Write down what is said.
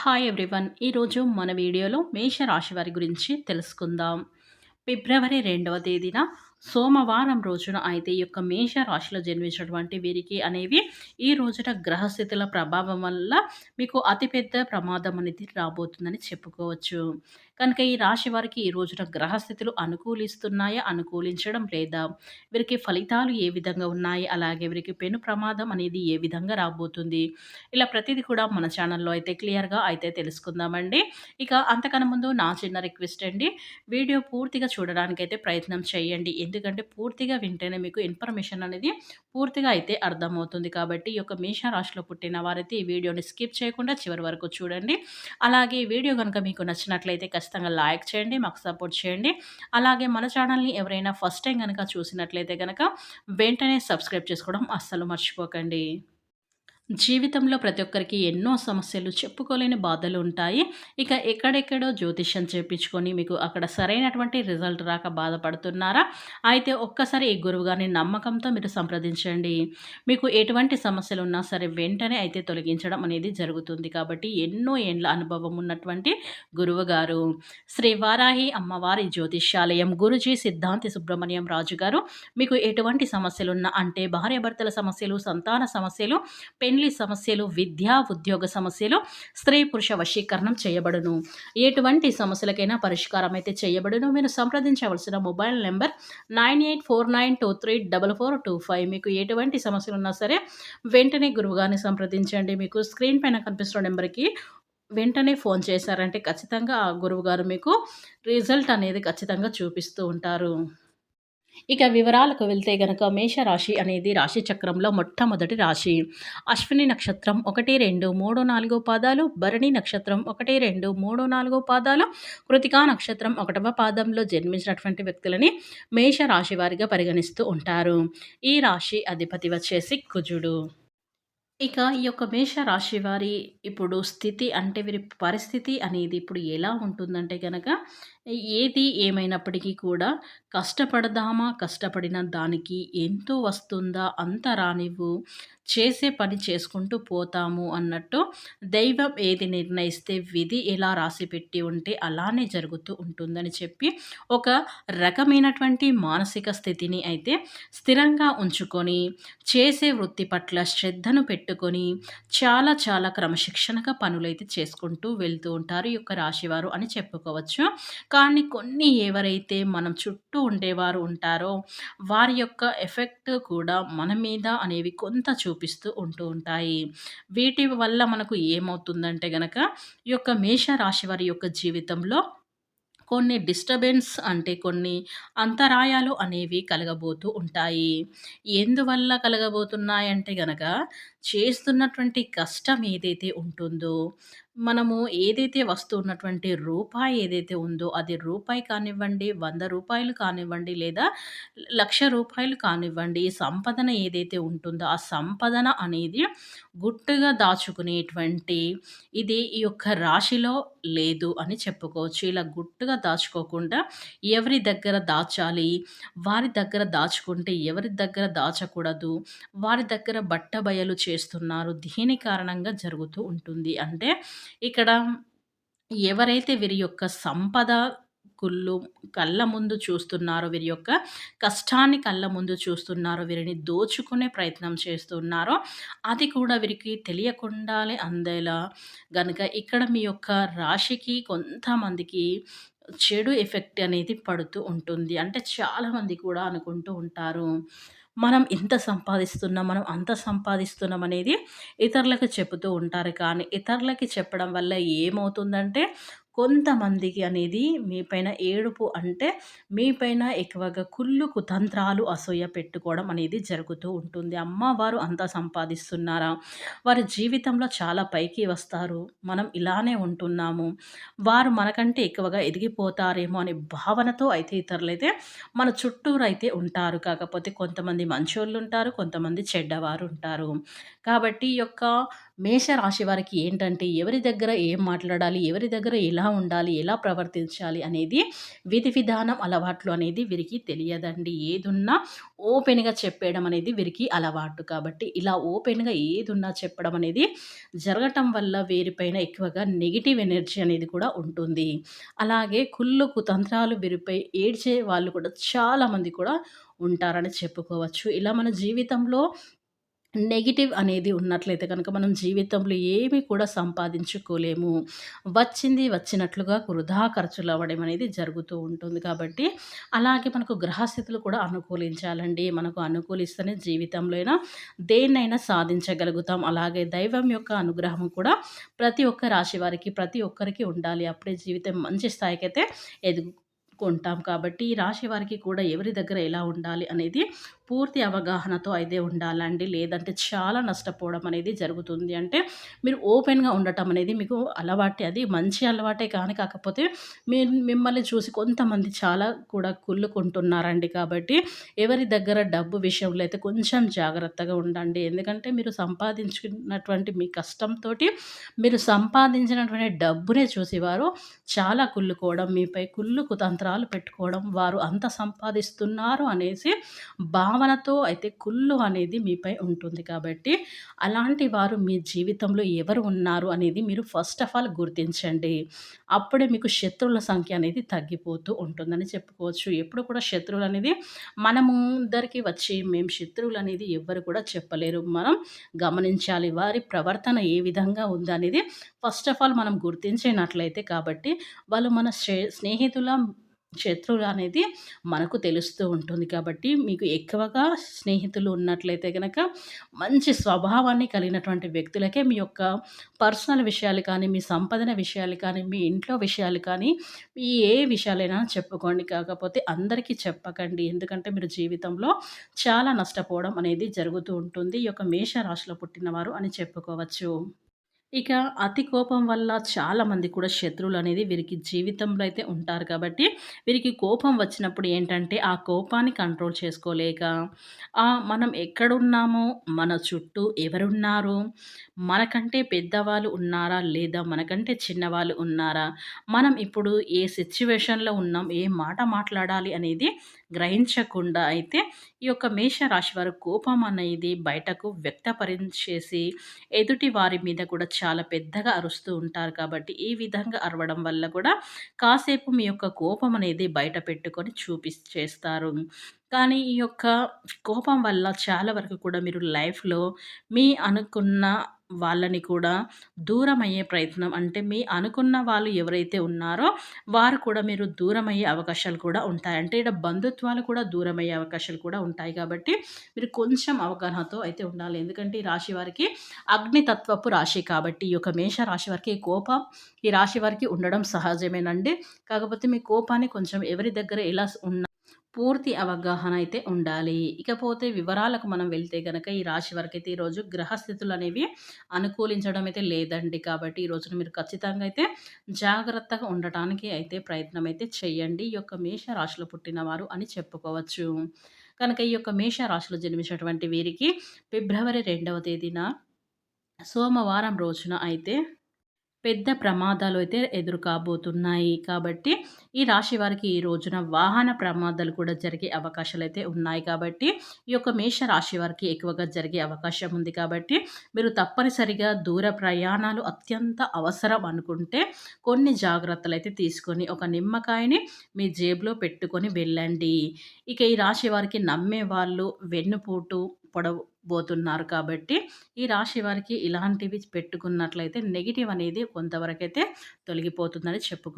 Hi everyone ఈరోజు మన వీడియోలో మేషరాశి వారి గురించి తెలుసుకుందాం. ఫిబ్రవరి రెండవ తేదీన సోమవారం రోజున అయితే ఈ యొక్క మేష రాశిలో జన్మించినటువంటి వీరికి అనేవి ఈ రోజున గ్రహస్థితుల ప్రభావం వల్ల మీకు అతిపెద్ద ప్రమాదం అనేది రాబోతుందని చెప్పుకోవచ్చు. కనుక ఈ రాశి వారికి ఈ రోజున గ్రహస్థితులు అనుకూలిస్తున్నాయా? అనుకూలించడం లేదా వీరికి ఫలితాలు ఏ విధంగా ఉన్నాయి? అలాగే వీరికి పెను ప్రమాదం అనేది ఏ విధంగా రాబోతుంది? ఇలా ప్రతిదీ కూడా మన ఛానల్లో అయితే క్లియర్గా అయితే తెలుసుకుందామండి. ఇక అంతకన్నా ముందు నా చిన్న రిక్వెస్ట్ అండి. వీడియో పూర్తిగా చూడడానికైతే ప్రయత్నం చేయండి. ఎందుకంటే పూర్తిగా వింటేనే మీకు ఇన్ఫర్మేషన్ అనేది పూర్తిగా అయితే అర్థమవుతుంది కాబట్టి ఈ యొక్క మేషరాశిలో పుట్టిన వారైతే ఈ వీడియోని స్కిప్ చేయకుండా చివరి వరకు చూడండి. అలాగే ఈ వీడియో కనుక మీకు నచ్చినట్లయితే ఖచ్చితంగా లైక్ చేయండి మాకు సపోర్ట్ చేయండి. అలాగే మన ఛానల్ని ఎవరైనా ఫస్ట్ టైం కనుక చూసినట్లయితే కనుక వెంటనే సబ్స్క్రైబ్ చేసుకోవడం అస్సలు మర్చిపోకండి. జీవితంలో ప్రతి ఒక్కరికి ఎన్నో సమస్యలు చెప్పుకోలేని బాధలు ఉంటాయి. ఇక ఎక్కడెక్కడో జ్యోతిష్యం చేపించుకొని మీకు అక్కడ సరైనటువంటి రిజల్ట్ రాక బాధపడుతున్నారా? అయితే ఒక్కసారి ఈ గురువుగారిని నమ్మకంతో మీరు సంప్రదించండి. మీకు ఎటువంటి సమస్యలు ఉన్నా సరే వెంటనే అయితే తొలగించడం అనేది జరుగుతుంది. కాబట్టి ఎన్నో ఏండ్ల అనుభవం ఉన్నటువంటి గురువు గారు శ్రీ వారాహి అమ్మవారి జ్యోతిష్యాలయం గురుజీ సిద్ధాంతి సుబ్రహ్మణ్యం రాజు గారు మీకు ఎటువంటి సమస్యలున్నా అంటే భార్యాభర్తల సమస్యలు సంతాన సమస్యలు పెన్ ఫ్యామిలీ సమస్యలు విద్యా ఉద్యోగ సమస్యలు స్త్రీ పురుష వశీకరణం చేయబడును. ఎటువంటి సమస్యలకైనా పరిష్కారం అయితే చేయబడును. మీరు సంప్రదించవలసిన mobile number nine eight four nine two three double four two five. మీకు ఎటువంటి సమస్యలు ఉన్నా సరే వెంటనే గురువుగారిని సంప్రదించండి. మీకు స్క్రీన్ పైన కనిపిస్తున్న నెంబర్కి వెంటనే ఫోన్ చేశారంటే ఖచ్చితంగా ఆ గురువు గారు మీకు రిజల్ట్ అనేది ఖచ్చితంగా చూపిస్తూ ఉంటారు. ఇక వివరాలకు వెళ్తే గనక మేషరాశి అనేది రాశి చక్రంలో మొట్టమొదటి రాశి. అశ్విని నక్షత్రం ఒకటి రెండు మూడు నాలుగు పాదాలు భరణి నక్షత్రం ఒకటి రెండు మూడు నాలుగు పాదాలు కృతికా నక్షత్రం ఒకటవ పాదంలో జన్మించినటువంటి వ్యక్తులని మేషరాశి వారిగా పరిగణిస్తూ ఉంటారు. ఈ రాశి అధిపతి వచ్చేసి కుజుడు. ఇక ఈ యొక్క మేష రాశి వారి ఇప్పుడు స్థితి అంటే వీరి పరిస్థితి అనేది ఇప్పుడు ఎలా ఉంటుందంటే కనుక ఏది ఏమైనప్పటికీ కూడా కష్టపడదామా కష్టపడిన దానికి ఎంతో వస్తుందా అంత రానివ్వు. చేసే పని చేసుకుంటూ పోతాము అన్నట్టు దైవం ఏది నిర్ణయిస్తే విధి ఎలా రాసి పెట్టి ఉంటే అలానే జరుగుతూ ఉంటుందని చెప్పి ఒక రకమైనటువంటి మానసిక స్థితిని అయితే స్థిరంగా ఉంచుకొని చేసే వృత్తి పట్ల శ్రద్ధను పెట్టుకొని చాలా చాలా క్రమశిక్షణగా పనులైతే చేసుకుంటూ వెళ్తూ ఉంటారు ఈ యొక్క రాశివారు అని చెప్పుకోవచ్చు. కానీ కొన్ని ఎవరైతే మనం చుట్టూ ఉండేవారు ఉంటారో వారి యొక్క ఎఫెక్ట్ కూడా మన మీద అనేవి కొంత చూపిస్తూ ఉంటూ ఉంటాయి. వీటి వల్ల మనకు ఏమవుతుందంటే గనక ఈ యొక్క మేష రాశి వారి యొక్క జీవితంలో కొన్ని డిస్టర్బెన్స్ అంటే కొన్ని అంతరాయాలు అనేవి కలగబోతూ ఉంటాయి. ఎందువల్ల కలగబోతున్నాయంటే గనక చేస్తున్నటువంటి కష్టం ఏదైతే ఉంటుందో మనము ఏదైతే వస్తున్నటువంటి రూపాయి ఏదైతే ఉందో అది రూపాయి కానివ్వండి వంద రూపాయలు కానివ్వండి లేదా లక్ష రూపాయలు కానివ్వండి సంపదన ఏదైతే ఉంటుందో ఆ సంపదన అనేది గుట్టుగా దాచుకునేటువంటి ఇది ఈ యొక్క రాశిలో లేదు అని చెప్పుకోవచ్చు. ఇలా గుట్టుగా దాచుకోకుండా ఎవరి దగ్గర దాచాలి వారి దగ్గర దాచుకుంటే ఎవరి దగ్గర దాచకూడదు వారి దగ్గర బట్టబయలు చేస్తున్నారు దీని కారణంగా జరుగుతూ ఉంటుంది. అంటే ఇక్కడ ఎవరైతే వీరి యొక్క సంపద కుళ్ళు కళ్ళ ముందు చూస్తున్నారో వీరి యొక్క కష్టాన్ని కళ్ళ ముందు చూస్తున్నారో వీరిని దోచుకునే ప్రయత్నం చేస్తున్నారో అది కూడా వీరికి తెలియకుండానే అందేలా గనుక ఇక్కడ మీ యొక్క రాశికి కొంతమందికి చెడు ఎఫెక్ట్ అనేది పడుతూ ఉంటుంది. అంటే చాలామంది కూడా అనుకుంటూ ఉంటారు. మనం ఇంత సంపాదిస్తున్నాం మనం అంత సంపాదిస్తున్నాం అనేది ఇతరులకు చెబుతూ ఉంటారు. కానీ ఇతరులకి చెప్పడం వల్ల ఏమవుతుందంటే కొంతమందికి అనేది మీపైన ఏడుపు అంటే మీపైన ఎక్కువగా కుళ్ళు కుతంత్రాలు అసూయ పెట్టుకోవడం అనేది జరుగుతూ ఉంటుంది. అమ్మవారు అంతా సంపాదిస్తున్నారా? వారి జీవితంలో చాలా పైకి వస్తారు. మనం ఇలానే ఉంటున్నాము. వారు మనకంటే ఎక్కువగా ఎదిగిపోతారేమో అనే భావనతో అయితే ఇతరులైతే మన చుట్టూరు అయితే ఉంటారు. కాకపోతే కొంతమంది మంచోళ్ళు ఉంటారు కొంతమంది చెడ్డవారు ఉంటారు కాబట్టి ఈ యొక్క మేషరాశి వారికి ఏంటంటే ఎవరి దగ్గర ఏం మాట్లాడాలి ఎవరి దగ్గర ఎలా ఉండాలి ఎలా ప్రవర్తించాలి అనేది విధి విధానం అలవాట్లు అనేది వీరికి తెలియదండి. ఏదున్నా ఓపెన్గా చెప్పేయడం అనేది వీరికి అలవాటు. కాబట్టి ఇలా ఓపెన్గా ఏదున్నా చెప్పడం అనేది జరగటం వల్ల వీరిపైన ఎక్కువగా నెగిటివ్ ఎనర్జీ అనేది కూడా ఉంటుంది. అలాగే కుళ్ళు కుతంత్రాలు వీరిపై ఏడ్చే వాళ్ళు కూడా చాలామంది కూడా ఉంటారని చెప్పుకోవచ్చు. ఇలా మన జీవితంలో నెగిటివ్ అనేది ఉన్నట్లయితే కనుక మనం జీవితంలో ఏమీ కూడా సంపాదించుకోలేము. వచ్చింది వచ్చినట్లుగా వృధా ఖర్చులు అవ్వడం అనేది జరుగుతూ ఉంటుంది కాబట్టి అలాగే మనకు గ్రహస్థితులు కూడా అనుకూలించాలండి. మనకు అనుకూలిస్తేనే జీవితంలో అయినా దేన్నైనా సాధించగలుగుతాం. అలాగే దైవం యొక్క అనుగ్రహం కూడా ప్రతి ఒక్క రాశి వారికి ప్రతి ఒక్కరికి ఉండాలి. అప్పుడే జీవితం మంచి స్థాయికి అయితే ఎదుగు కొంటాం కాబట్టి ఈ రాశి వారికి కూడా ఎవరి దగ్గర ఎలా ఉండాలి అనేది పూర్తి అవగాహనతో అయితే ఉండాలండి. లేదంటే చాలా నష్టపోవడం అనేది జరుగుతుంది. అంటే మీరు ఓపెన్గా ఉండటం అనేది మీకు అలవాటే. అది మంచి అలవాటే కానీ కాకపోతే మీరు మిమ్మల్ని చూసి కొంతమంది చాలా కూడా కుళ్ళుకుంటున్నారండి కాబట్టి ఎవరి దగ్గర డబ్బు విషయంలో అయితే కొంచెం జాగ్రత్తగా ఉండండి. ఎందుకంటే మీరు సంపాదించుకున్నటువంటి మీ కష్టంతో మీరు సంపాదించినటువంటి డబ్బునే చూసి వారు చాలా కుళ్ళుకోవడం మీపై కుళ్ళు కుతంత్రాలు పెట్టుకోవడం వారు అంత సంపాదిస్తున్నారు అనేసి భావనతో అయితే కుళ్ళు అనేది మీపై ఉంటుంది కాబట్టి అలాంటి వారు మీ జీవితంలో ఎవరు ఉన్నారు అనేది మీరు ఫస్ట్ ఆఫ్ ఆల్ గుర్తించండి. అప్పుడే మీకు శత్రువుల సంఖ్య అనేది తగ్గిపోతూ ఉంటుందని చెప్పుకోవచ్చు. ఎప్పుడు కూడా శత్రువులు అనేది మన ముందరికి వచ్చి మేము శత్రువులు అనేది ఎవ్వరు కూడా చెప్పలేరు. మనం గమనించాలి వారి ప్రవర్తన ఏ విధంగా ఉందనేది ఫస్ట్ ఆఫ్ ఆల్ మనం గుర్తించినట్లయితే కాబట్టి వాళ్ళు మన స్నేహితుల శత్రువులు అనేది మనకు తెలుస్తూ ఉంటుంది. కాబట్టి మీకు ఎక్కువగా స్నేహితులు ఉన్నట్లయితే కనుక మంచి స్వభావాన్ని కలిగినటువంటి వ్యక్తులకే మీ యొక్క పర్సనల్ విషయాలు కానీ మీ సంపదన విషయాలు కానీ మీ ఇంట్లో విషయాలు కానీ మీ ఏ విషయాలైనా చెప్పుకోండి. కాకపోతే అందరికీ చెప్పకండి. ఎందుకంటే మీరు జీవితంలో చాలా నష్టపోవడం అనేది జరుగుతూ ఉంటుంది. ఈ యొక్క మేష రాశిలో పుట్టినవారు అని చెప్పుకోవచ్చు. ఇక అతి కోపం వల్ల చాలామంది కూడా శత్రువులు అనేది వీరికి జీవితంలో అయితే ఉంటారు కాబట్టి వీరికి కోపం వచ్చినప్పుడు ఏంటంటే ఆ కోపాన్ని కంట్రోల్ చేసుకోలేక మనం ఎక్కడున్నామో మన చుట్టూ ఎవరున్నారు మనకంటే పెద్దవాళ్ళు ఉన్నారా లేదా మనకంటే చిన్నవాళ్ళు ఉన్నారా మనం ఇప్పుడు ఏ సిచ్యువేషన్లో ఉన్నాం ఏ మాట మాట్లాడాలి అనేది గ్రహించకుండా అయితే ఈ యొక్క మేషరాశి వారు కోపం అనేది బయటకు వ్యక్తపరిచేసి ఎదుటి వారి మీద కూడా చాలా పెద్దగా అరుస్తూ ఉంటారు కాబట్టి ఈ విధంగా అరవడం వల్ల కూడా కాసేపు మీ యొక్క కోపం అనేది బయట పెట్టుకొని చూపి చేస్తారు. కానీ ఈ యొక్క కోపం వల్ల చాలా వరకు కూడా మీరు లైఫ్లో మీ అనుకున్న వాళ్ళని కూడా దూరం అయ్యే ప్రయత్నం. అంటే మీ అనుకున్న వాళ్ళు ఎవరైతే ఉన్నారో వారు కూడా మీరు దూరం అయ్యే అవకాశాలు కూడా ఉంటాయి. అంటే ఇక్కడ బంధుత్వాలు కూడా దూరమయ్యే అవకాశాలు కూడా ఉంటాయి కాబట్టి మీరు కొంచెం అవగాహనతో అయితే ఉండాలి. ఎందుకంటే ఈ రాశి వారికి అగ్నితత్వపు రాశి కాబట్టి ఈ యొక్క మేష రాశి వారికి కోపం ఈ రాశి వారికి ఉండడం సహజమేనండి. కాకపోతే మీ కోపాన్ని కొంచెం ఎవరి దగ్గర ఎలా ఉన్న పూర్తి అవగాహన అయితే ఉండాలి. ఇకపోతే వివరాలకు మనం వెళ్తే కనుక ఈ రాశి వరకు అయితే ఈరోజు గ్రహస్థితులు అనేవి అనుకూలించడం అయితే లేదండి. కాబట్టి ఈ రోజున మీరు ఖచ్చితంగా అయితే జాగ్రత్తగా ఉండటానికి అయితే ప్రయత్నం అయితే చేయండి. ఈ యొక్క మేష రాశిలో పుట్టినవారు అని చెప్పుకోవచ్చు. కనుక ఈ యొక్క మేష రాశిలో జన్మించినటువంటి వీరికి ఫిబ్రవరి రెండవ తేదీన సోమవారం రోజున అయితే పెద్ద ప్రమాదాలు అయితే ఎదురు కాబోతున్నాయి కాబట్టి ఈ రాశి వారికి ఈ రోజున వాహన ప్రమాదాలు కూడా జరిగే అవకాశాలు అయితే ఉన్నాయి. కాబట్టి ఈ యొక్క మేష రాశి వారికి ఎక్కువగా జరిగే అవకాశం ఉంది. కాబట్టి మీరు తప్పనిసరిగా దూర ప్రయాణాలు అత్యంత అవసరం అనుకుంటే కొన్ని జాగ్రత్తలు అయితే తీసుకొని ఒక నిమ్మకాయని మీ జేబులో పెట్టుకొని వెళ్ళండి. ఇక ఈ రాశి వారికి నమ్మే వాళ్ళు వెన్నుపోటు పొడవు పోతున్నారు కాబట్టి ఈ రాశి వారికి ఇలాంటివి పెట్టుకున్నట్లయితే నెగిటివ్ అనేది కొంతవరకైతే తొలగిపోతుందని చెప్పుకో